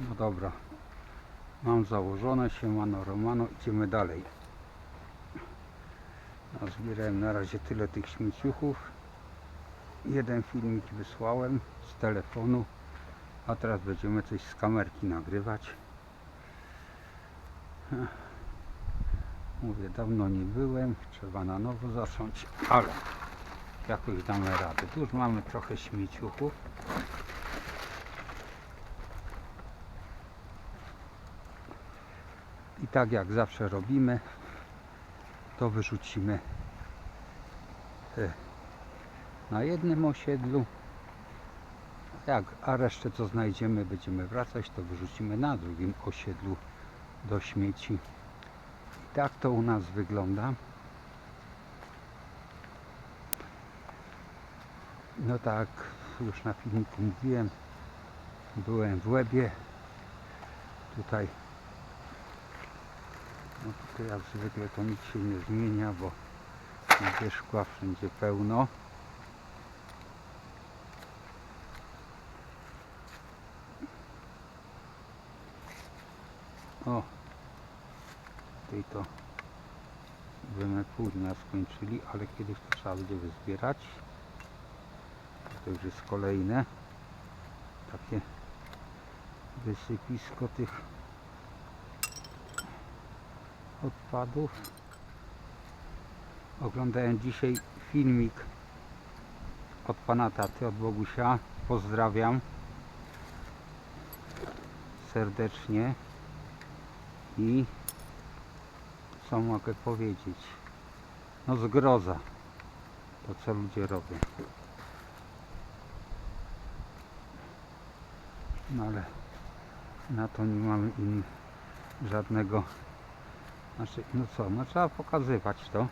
No dobra. Mam założone, siemano Romano, idziemy dalej. Zbierałem na razie tyle tych śmieciuchów. Jeden filmik wysłałem z telefonu, a teraz będziemy coś z kamerki nagrywać. Mówię, dawno nie byłem, trzeba na nowo zacząć, ale jakoś damy radę. Tu już mamy trochę śmieciuchów. I tak jak zawsze robimy, to wyrzucimy e, na jednym osiedlu. Jak, a resztę co znajdziemy, będziemy wracać, to wyrzucimy na drugim osiedlu do śmieci. I tak to u nas wygląda. No tak, już na filmiku mówiłem, byłem w Łebie. Tutaj tutaj jak zwykle to nic się nie zmienia, bo wszędzie szkła, wszędzie pełno. O, tutaj to bymy dnia skończyli, ale kiedyś to trzeba będzie wyzbierać. To już jest kolejne takie wysypisko tych odpadów. Oglądałem dzisiaj filmik od pana taty, od Bogusia. Pozdrawiam serdecznie i co mogę powiedzieć? No zgroza to co ludzie robią. No ale na to nie mamy in, żadnego znaczy, no co, no trzeba pokazywać to.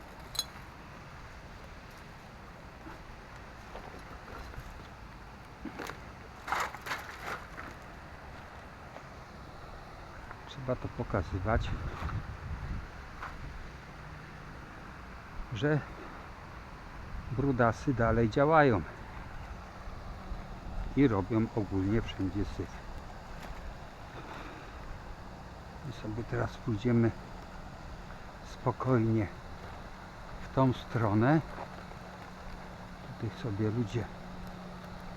Trzeba to pokazywać, że brudasy dalej działają i robią ogólnie wszędzie syf. I sobie teraz pójdziemy spokojnie w tą stronę. Tutaj sobie ludzie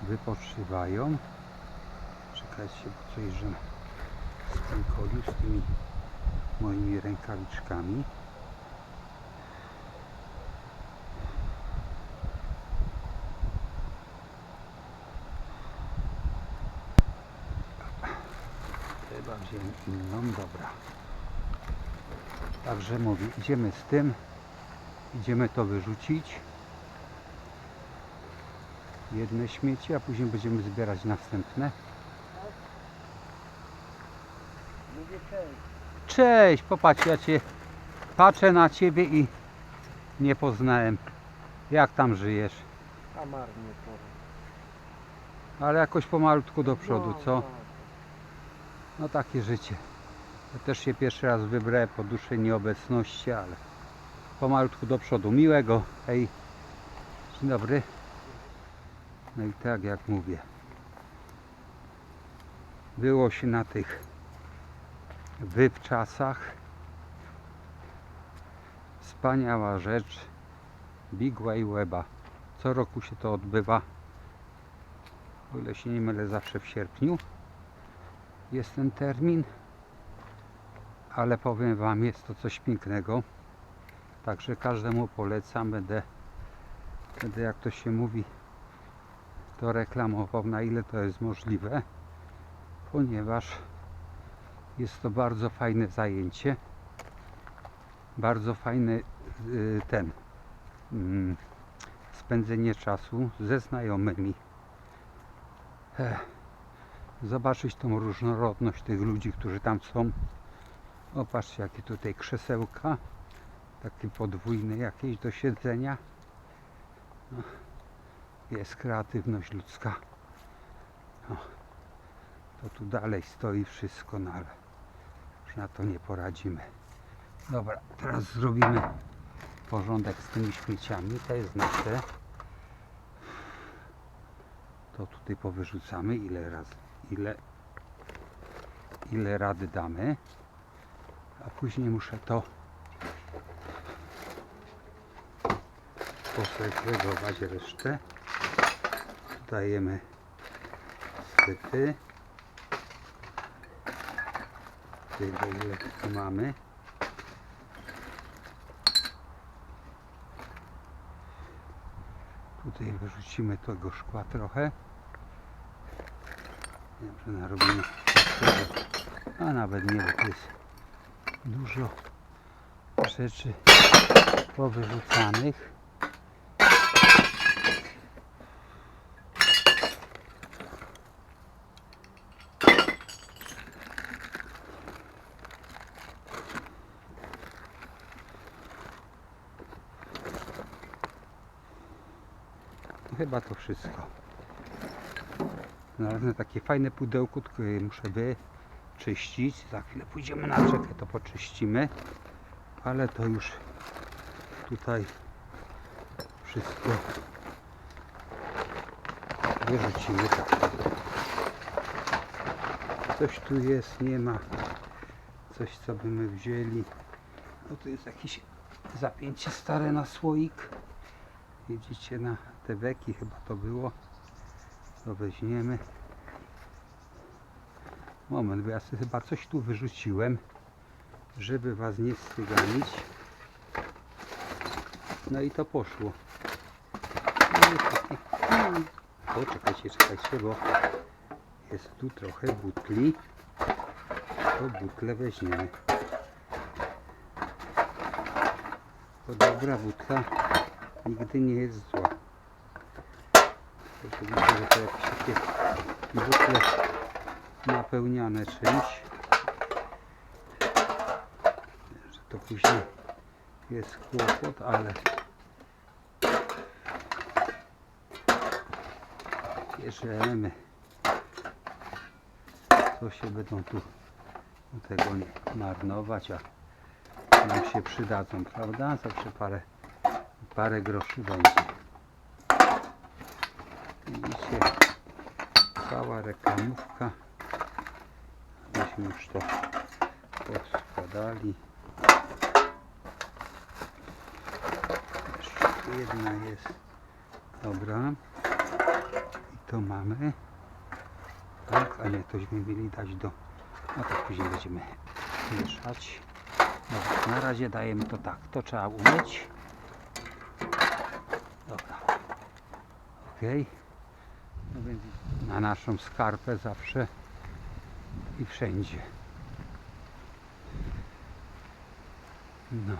wypoczywają. Czekajcie, bo coś, że z tym koliu, z tymi moimi rękawiczkami. Chyba wziąłem inną, dobra. Także mówię, idziemy z tym, idziemy to wyrzucić. Jedne śmieci, a później będziemy zbierać następne. Cześć. Cześć, popatrz, ja cię patrzę na ciebie i nie poznałem. Jak tam żyjesz? A marnie powiem. Ale jakoś pomalutku do przodu, No, co? no. No takie życie. Ja też się pierwszy raz wybrałem po dłuższej nieobecności, ale pomalutku do przodu. Miłego. Hej. Dzień dobry. No i tak jak mówię. Było się na tych wywczasach. Wspaniała rzecz. Big Way Weba. Co roku się to odbywa. O ile się nie mylę, zawsze w sierpniu jest ten termin, ale powiem Wam, jest to coś pięknego. Także każdemu polecam, będę, będę jak to się mówi, to reklamował na ile to jest możliwe, ponieważ jest to bardzo fajne zajęcie, bardzo fajny y, ten mm, spędzenie czasu ze znajomymi. Zobaczyć tą różnorodność tych ludzi, którzy tam są. O, patrzcie, jakie tutaj krzesełka, takie podwójne jakieś do siedzenia. No, jest kreatywność ludzka. O, to tu dalej stoi wszystko, no ale już na to nie poradzimy. Dobra, teraz zrobimy porządek z tymi śmieciami. To jest nasze. To tutaj powyrzucamy ile razy, ile ile rady damy. A później muszę to posegregować resztę. Dajemy sypy. Tyle ile tu mamy. Tutaj wyrzucimy tego szkła trochę. Wiem, że narobimy a nawet nie, bo to jest dużo rzeczy powyrzucanych. Chyba to wszystko. Znalazłem takie fajne pudełko, je muszę wyczyścić. Za chwilę pójdziemy na rzekę, to poczyścimy. Ale to już tutaj wszystko wyrzucimy. Coś tu jest, nie ma. Coś co by my wzięli. No tu jest jakieś zapięcie stare na słoik. Widzicie na te beki chyba to było. To weźmiemy. Moment, bo ja sobie chyba coś tu wyrzuciłem, żeby was nie styganić. No i to poszło. No i taki- no. O, czekajcie, czekajcie, bo jest tu trochę butli. To butle weźmiemy. To dobra butla nigdy nie jest zła. Tylko widzę, że to jakieś takie butle napełniane czymś. Że to później jest kłopot, ale bierzemy. To się będą tu tego marnować, a nam się przydadzą, prawda? Zawsze parę parę groszy będzie. Widzicie, cała reklamówka. Myśmy już to. Jeszcze jedna jest. Dobra. I to mamy. Tak, a nie, tośmy mieli dać do... No to później będziemy mieszać. Dobra, na razie dajemy to tak. To trzeba umyć. Dobra. Ok. No więc na naszą skarpę zawsze i wszędzie. No.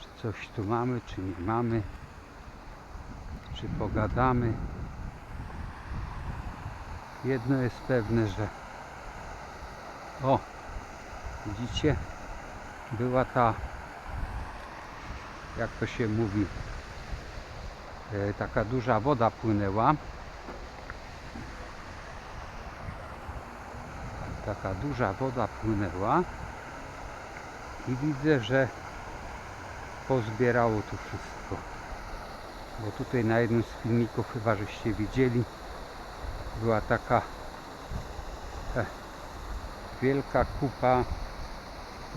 Czy coś tu mamy, czy nie mamy? Czy pogadamy? Jedno jest pewne, że o, widzicie, była ta jak to się mówi, e, taka duża woda płynęła. Taka duża woda płynęła i widzę, że pozbierało tu wszystko. Bo tutaj na jednym z filmików chyba żeście widzieli, była taka e, wielka kupa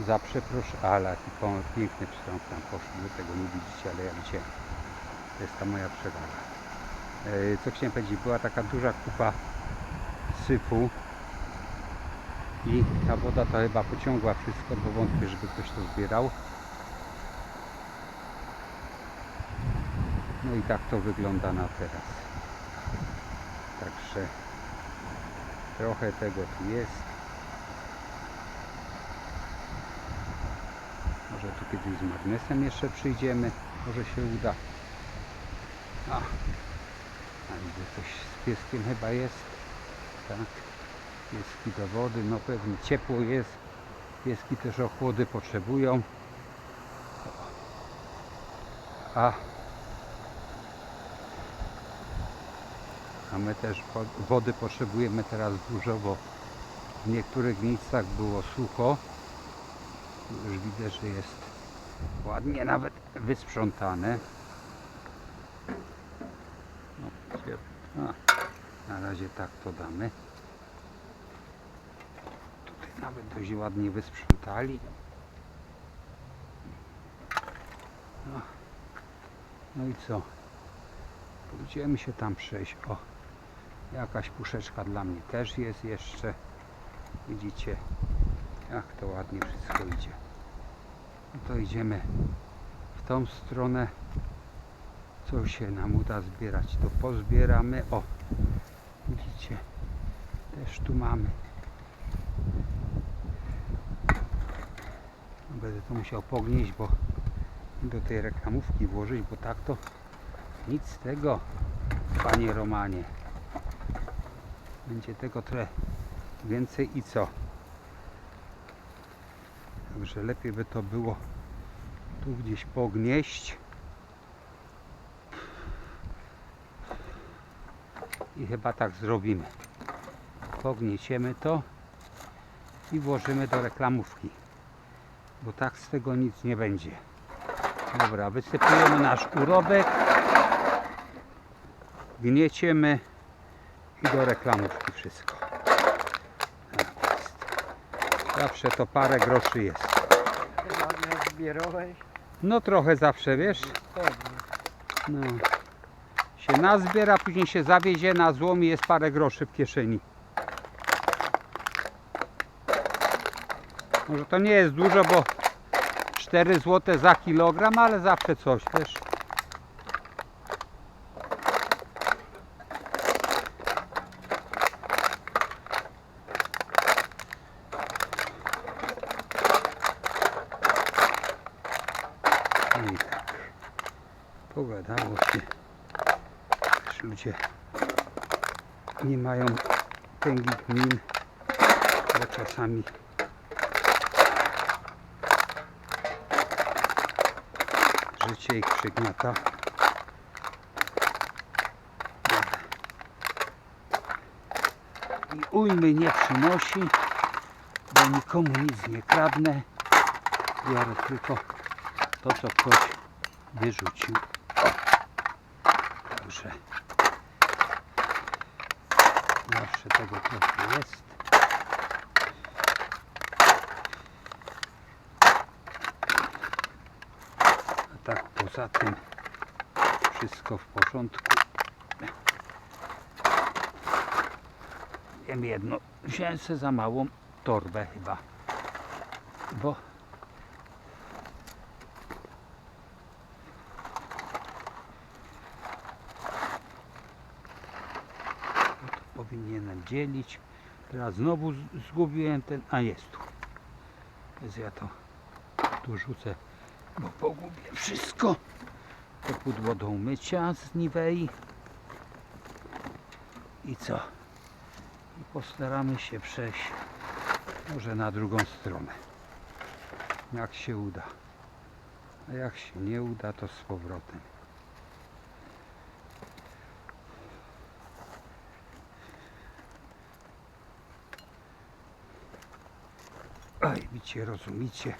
za przeprosz, ale jaki piękny pstrąg tam poszedł, wy tego nie widzicie, ale ja widziałem. To jest ta moja przewaga. E, Co chciałem powiedzieć, była taka duża kupa sypu i ta woda to chyba pociągła wszystko, bo wątpię, żeby ktoś to zbierał. No i tak to wygląda na teraz. Także trochę tego tu jest. Może tu kiedyś z magnesem jeszcze przyjdziemy. Może się uda. A, a coś z pieskiem chyba jest. Tak. Pieski do wody. No pewnie ciepło jest. Pieski też ochłody potrzebują. A a my też wo- wody potrzebujemy teraz dużo, bo w niektórych miejscach było sucho. Już widzę, że jest ładnie nawet wysprzątane. No, a, na razie tak to damy. Dość ładnie wysprzątali. No, no i co? Pójdziemy się tam przejść. O, jakaś puszeczka dla mnie też jest jeszcze. Widzicie, jak to ładnie wszystko idzie. No to idziemy w tą stronę. Co się nam uda zbierać, to pozbieramy. O, widzicie, też tu mamy. Będę to musiał pognieść, bo do tej reklamówki włożyć, bo tak to nic z tego, panie Romanie. Będzie tego trochę więcej i co? Także lepiej by to było tu gdzieś pognieść. I chyba tak zrobimy. Pognieciemy to i włożymy do reklamówki. Bo tak z tego nic nie będzie. Dobra, wysypujemy nasz urobek. Gnieciemy i do reklamówki wszystko. Tak jest. Zawsze to parę groszy jest. No trochę zawsze, wiesz? No. Się nazbiera, później się zawiezie na złom i jest parę groszy w kieszeni. Może to nie jest dużo, bo 4 zł za kilogram, ale zawsze coś? No i tak. Pogadało się. Też ludzie nie mają tęgich min, bo czasami życie ich przygniata. I ujmy nie przynosi, bo nikomu nic nie kradnę. Biorę tylko to, co ktoś wyrzucił. Także zawsze tego trochę jest. A tak poza tym wszystko w porządku. Wiem jedno, wziąłem se za małą torbę chyba, bo powinienem dzielić. Teraz znowu zgubiłem ten, a jest tu. Więc ja to tu rzucę, bo pogubię wszystko. To pudło do umycia z Nivei. I co? I postaramy się przejść może na drugą stronę. Jak się uda. A jak się nie uda, to z powrotem. Oj, widzicie, rozumicie.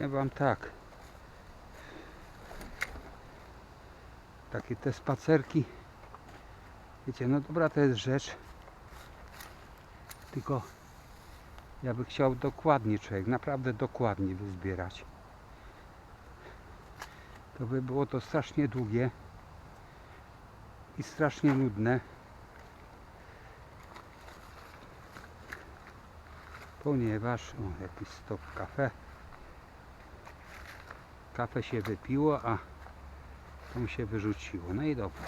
Ja wam tak. Takie te spacerki. Wiecie, no dobra, to jest rzecz. Tylko ja bym chciał dokładnie człowiek, naprawdę dokładnie wyzbierać. To by było to strasznie długie i strasznie nudne. Ponieważ, o jakiś stop kafe. Kafe się wypiło, a tą się wyrzuciło. No i dobra.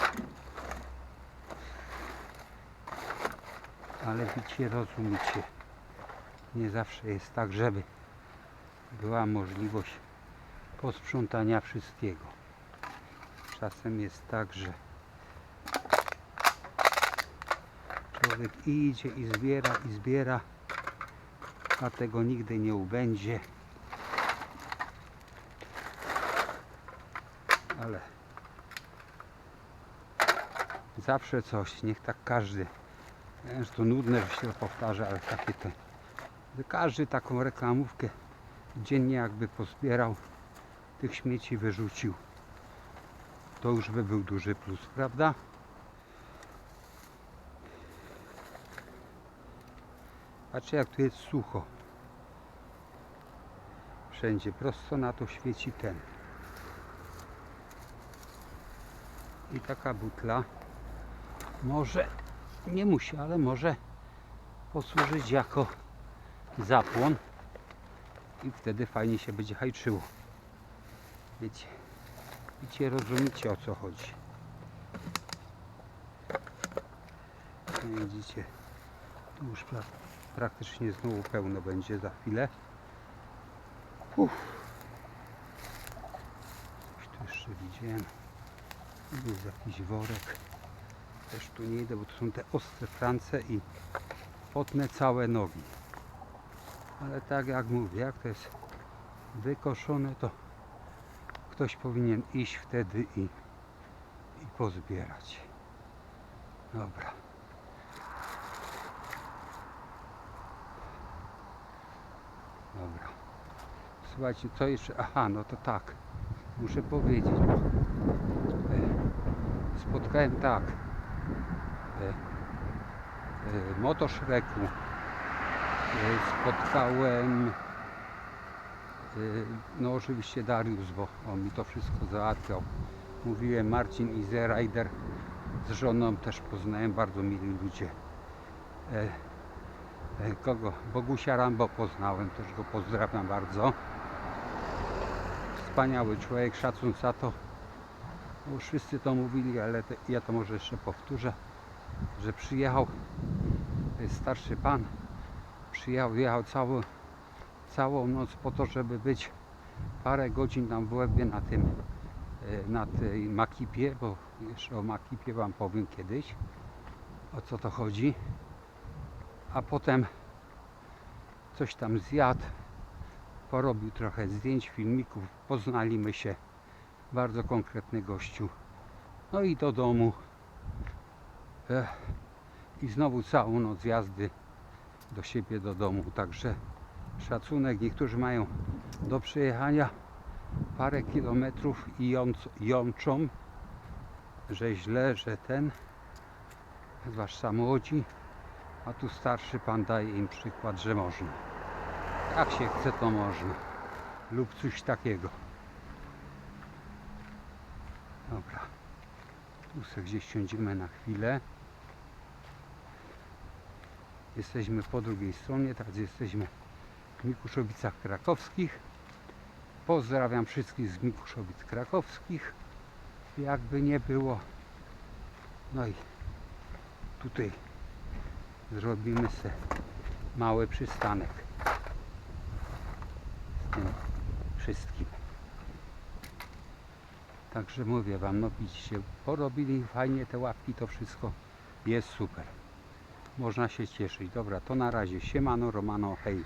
Ale widzicie, rozumiecie. Nie zawsze jest tak, żeby była możliwość posprzątania wszystkiego. Czasem jest tak, że człowiek idzie i zbiera i zbiera, a tego nigdy nie ubędzie. ale zawsze coś, niech tak każdy. Wiem, że to nudne, że się powtarza, ale takie te. Każdy taką reklamówkę dziennie jakby pozbierał, tych śmieci wyrzucił. To już by był duży plus, prawda? Patrzcie jak tu jest sucho. Wszędzie prosto na to świeci ten. I taka butla może, nie musi, ale może posłużyć jako zapłon i wtedy fajnie się będzie hajczyło. Wiecie, wiecie, rozumiecie o co chodzi. No Widzicie, tu już pra, praktycznie znowu pełno będzie za chwilę. Uff. Coś tu jeszcze widziałem. Tu jest jakiś worek. Też tu nie idę, bo to są te ostre France i potnę całe nogi. Ale tak jak mówię, jak to jest wykoszone, to ktoś powinien iść wtedy i, i pozbierać. Dobra. Dobra. Słuchajcie, co jeszcze? Aha, no to tak. Muszę powiedzieć, bo spotkałem tak. E, e, Motoszreku. E, spotkałem no oczywiście Dariusz, bo on mi to wszystko załatwiał. Mówiłem Marcin i Rider z żoną też poznałem, bardzo mili ludzie. Kogo? Bogusia Rambo poznałem, też go pozdrawiam bardzo. Wspaniały człowiek, szacun za to. Bo Już wszyscy to mówili, ale te, ja to może jeszcze powtórzę, że przyjechał jest starszy pan, przyjechał, jechał całą, całą noc po to, żeby być parę godzin tam w łebie na tym, e, na tej Makipie, bo jeszcze o Makipie Wam powiem kiedyś, o co to chodzi. A potem coś tam zjadł, porobił trochę zdjęć, filmików, poznaliśmy się. Bardzo konkretny gościu. No i do domu. Ech. I znowu całą noc jazdy do siebie do domu. Także szacunek. Niektórzy mają do przejechania parę kilometrów i jąc, jączą, że źle, że ten, zwłaszcza młodzi, a tu starszy pan daje im przykład, że można. Jak się chce, to można. Lub coś takiego. Dobra. Tu sobie gdzieś siądziemy na chwilę. Jesteśmy po drugiej stronie, teraz jesteśmy w Mikuszowicach Krakowskich. Pozdrawiam wszystkich z Mikuszowic Krakowskich. Jakby nie było. No i tutaj zrobimy se mały przystanek z tym wszystkim. Także mówię Wam, no widzicie, porobili fajnie te łapki, to wszystko jest super. Można się cieszyć. Dobra, to na razie. Siemano, Romano, hej.